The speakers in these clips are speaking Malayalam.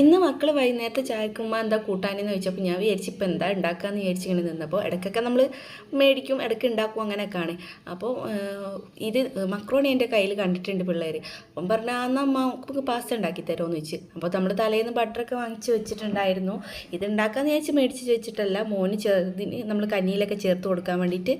ഇന്ന് മക്കൾ വൈകുന്നേരത്തെ ചായക്കുമ്പോൾ എന്താ കൂട്ടാനെന്ന് ചോദിച്ചപ്പോൾ ഞാൻ വിചാരിച്ചു ഇപ്പോൾ എന്താ ഉണ്ടാക്കാമെന്ന് വിചാരിച്ചിങ്ങനെ നിന്നപ്പോൾ ഇടയ്ക്കൊക്കെ നമ്മൾ മേടിക്കും ഇടയ്ക്ക് ഉണ്ടാക്കും അങ്ങനെയൊക്കെയാണ്. അപ്പോൾ ഇത് മക്രോണി എന്റെ കയ്യിൽ കണ്ടിട്ടുണ്ട് പിള്ളേർ അപ്പം പറഞ്ഞാൽ എന്നാൽ അമ്മ നമുക്ക് പാസ്ത ഉണ്ടാക്കി തരുമോ ചോദിച്ചു. അപ്പോൾ നമ്മൾ തലേന്ന് ബട്ടറൊക്കെ വാങ്ങിച്ച് വെച്ചിട്ടുണ്ടായിരുന്നു. ഇത് ഉണ്ടാക്കാമെന്ന് വിചാരിച്ച് മേടിച്ച് വെച്ചിട്ടല്ല മോന് ചെറുതിന് നമ്മൾ കഞ്ഞിയിലൊക്കെ ചേർത്ത് കൊടുക്കാൻ വേണ്ടിയിട്ട്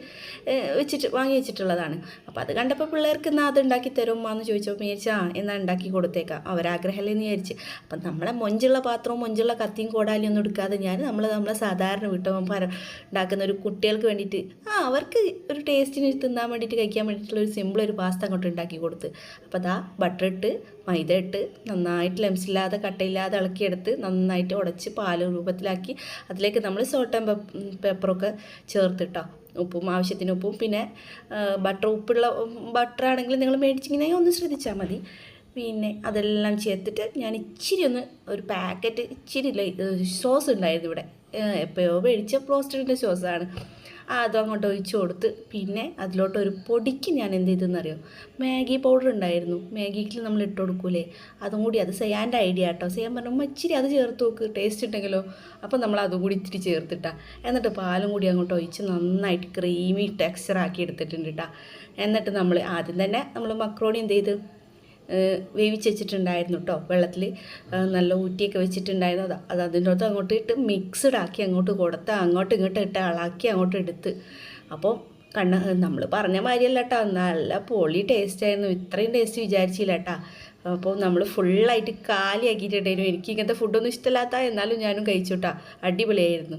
വെച്ചിട്ട് വാങ്ങി വെച്ചിട്ടുള്ളതാണ്. അപ്പോൾ അത് കണ്ടപ്പോൾ പിള്ളേർക്ക് എന്നാൽ അത് ഉണ്ടാക്കി തരുമോ എന്ന് ചോദിച്ചപ്പോൾ വിചാരിച്ചാൽ ആ എന്നാൽ ഉണ്ടാക്കി കൊടുത്തേക്കാം. അവരാഗ്രഹമല്ലേ എന്ന് വിചാരിച്ച്. അപ്പം നമ്മളെ മൊഞ്ചുള്ള പാത്രവും മൊഞ്ചുള്ള കത്തിയും കോടാലിയും ഒന്നും എടുക്കാതെ ഞാൻ നമ്മൾ നമ്മളെ സാധാരണ വീട്ടമ്മമാർ ഉണ്ടാക്കുന്ന ഒരു കുട്ടികൾക്ക് വേണ്ടിയിട്ട് ആ അവർക്ക് ഒരു ടേസ്റ്റിന് തിന്നാൻ വേണ്ടിയിട്ട് കഴിക്കാൻ വേണ്ടിയിട്ടുള്ള ഒരു സിമ്പിൾ ഒരു പാസ്ത അങ്ങോട്ട് ഉണ്ടാക്കി കൊടുത്ത്. അപ്പോൾ അതാ ബട്ടർ ഇട്ട് മൈദ ഇട്ട് നന്നായിട്ട് ലെംസില്ലാതെ കട്ടയില്ലാതെ ഇളക്കിയെടുത്ത് നന്നായിട്ട് ഉടച്ച് പാൽ രൂപത്തിലാക്കി അതിലേക്ക് നമ്മൾ സോട്ടൻ പേപ്പറൊക്കെ ചേർത്തിട്ടോ. ഉപ്പും ആവശ്യത്തിന് ഉപ്പും പിന്നെ ബട്ടർ ഉപ്പുള്ള ബട്ടർ ആണെങ്കിൽ നിങ്ങൾ മേടിച്ചിങ്ങനെ ഒന്ന് ശ്രദ്ധിച്ചാൽ മതി. പിന്നെ അതെല്ലാം ചേർത്തിട്ട് ഞാൻ ഇച്ചിരി ഒന്ന് ഒരു പാക്കറ്റ് ഇച്ചിരി സോസ് ഉണ്ടായിരുന്നു ഇവിടെ. എപ്പോഴോ മേടിച്ച പ്ലോസ്റ്ററിന്റെ സോസാണ്. അതും അങ്ങോട്ട് ഒഴിച്ചു കൊടുത്ത് പിന്നെ അതിലോട്ട് ഒരു പൊടിക്ക് ഞാൻ എന്ത് ചെയ്തെന്നറിയോ? മാഗി പൗഡർ ഉണ്ടായിരുന്നു. മാഗിക്ക് നമ്മൾ ഇട്ട് കൊടുക്കൂലേ? അതും കൂടി. അത് ചെയ്യാന്റെ ഐഡിയ കേട്ടോ ചെയ്യാൻ പറഞ്ഞു ഇച്ചിരി അത് ചേർത്ത് നോക്ക്. ടേസ്റ്റ് ഉണ്ടെങ്കിലോ? അപ്പോൾ നമ്മൾ അതും കൂടി ഇത്തിരി ചേർത്തിട്ടാ. എന്നിട്ട് പാലും കൂടി അങ്ങോട്ട് ഒഴിച്ച് നന്നായിട്ട് ക്രീമി ടെക്സ്ചർ ആക്കി എടുത്തിട്ടുണ്ട് കേട്ടോ എന്നിട്ട് നമ്മൾ ആദ്യം തന്നെ നമ്മൾ മക്രോണി എന്ത് ചെയ്ത്? വേവിച്ച് വെച്ചിട്ടുണ്ടായിരുന്നു കേട്ടോ വെള്ളത്തിൽ നല്ല ഊറ്റിയൊക്കെ വെച്ചിട്ടുണ്ടായിരുന്നു. അത് അത് അതിന്റെ അകത്ത് അങ്ങോട്ട് ഇട്ട് മിക്സ്ഡ് ആക്കി അങ്ങോട്ട് കൊടുത്ത് അങ്ങോട്ട് ഇങ്ങോട്ട് ഇട്ട് അളാക്കി അങ്ങോട്ട് എടുത്ത്. അപ്പോൾ കണ്ണ നമ്മൾ പറഞ്ഞ മാതിരിയല്ല കേട്ടോ നല്ല പൊളി ടേസ്റ്റ് ആയിരുന്നു. ഇത്രയും ടേസ്റ്റ് വിചാരിച്ചില്ല കേട്ടോ അപ്പോൾ നമ്മൾ ഫുള്ളായിട്ട് കാലിയാക്കിയിട്ടുണ്ടായിരുന്നു എനിക്ക് ഇങ്ങനത്തെ ഫുഡൊന്നും ഇഷ്ടമല്ലാത്ത എന്നാലും ഞാനും കഴിച്ചു കേട്ടോ അടിപൊളിയായിരുന്നു.